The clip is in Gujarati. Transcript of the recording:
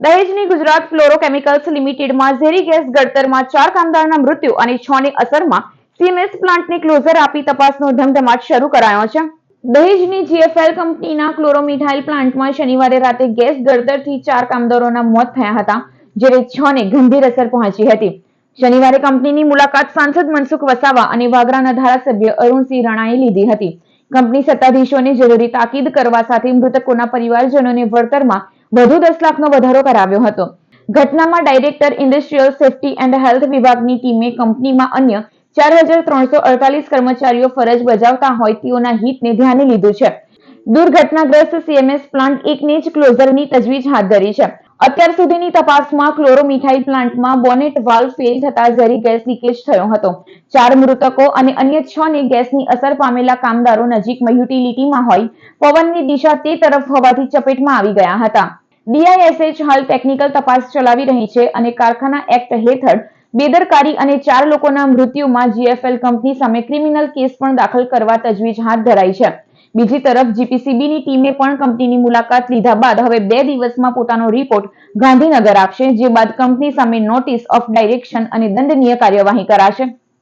દહેજની ગુજરાત ફ્લોરોકેમિકલ્સ લિમિટેડમાં ઝેરી ગેસ ગળતરમાં ચાર કામદારના મૃત્યુ અને છ ની અસરમાં સીએમએસ પ્લાન્ટને ક્લોઝર આપી તપાસનો ધમધમાટ શરૂ કરાયો છે. દહેજની જીએફએલ કંપનીના ક્લોરોમિથાઇલ પ્લાન્ટમાં શનિવારે રાતે ગેસ ગળતરથી ચાર કામદારોના મોત થયા હતા, જ્યારે છ ને ગંભીર અસર પહોંચી હતી. શનિવારે કંપનીની મુલાકાત સાંસદ મનસુખ વસાવા અને વાગરાના ધારાસભ્ય અરુણસિંહ રાણાએ લીધી હતી. કંપની સત્તાધીશોને જરૂરી તાકીદ કરવા સાથે મૃતકોના પરિવારજનોને વળતરમાં વધુ દસ લાખનો વધારો કરાવ્યો હતો. ઘટનામાં director, industrial safety and health વિભાગની ટીમે કંપનીમાં અન્ય ચાર હજાર ત્રણસો અડતાલીસ કર્મચારીઓ ફરજ બજાવતા હોય તેઓના હિતને ધ્યાને લીધું છે. દુર્ઘટનાગ્રસ્ત સીએમએસ પ્લાન્ટ એકને જ ક્લોઝરની તજવીજ હાથ ધરી છે. અત્યાર સુધીની તપાસમાં ક્લોરોમિથાઇલ પ્લાન્ટમાં બોનેટ વાલ્વ ફેલ થતા ઝેરી ગેસ લીકેજ થયો હતો. ચાર મૃતકો અને અન્ય છ ને ગેસની અસર પામેલા કામદારો નજીકમાં યુટિલિટીમાં હોય. પવનની દિશા તે તરફ હોવાથી ચપેટમાં આવી ગયા હતા. ડીઆઈએસએચ હાલ ટેકનિકલ તપાસ ચલાવી રહી છે અને કારખાના એક્ટ હેઠળ બેદરકારી અને ચાર લોકોના મૃત્યુમાં જીએફએલ કંપની સામે ક્રિમિનલ કેસ પણ દાખલ કરવા તજવીજ હાથ ધરાઈ છે. બીજી તરફ જીપીસીબીની ટીમે પણ કંપનીની મુલાકાત લીધા બાદ હવે બે દિવસમાં પોતાનો રિપોર્ટ ગાંધીનગર આપશે, જે બાદ કંપની સામે નોટિસ ઓફ ડાયરેક્શન અને દંડનીય કાર્યવાહી કરાશે.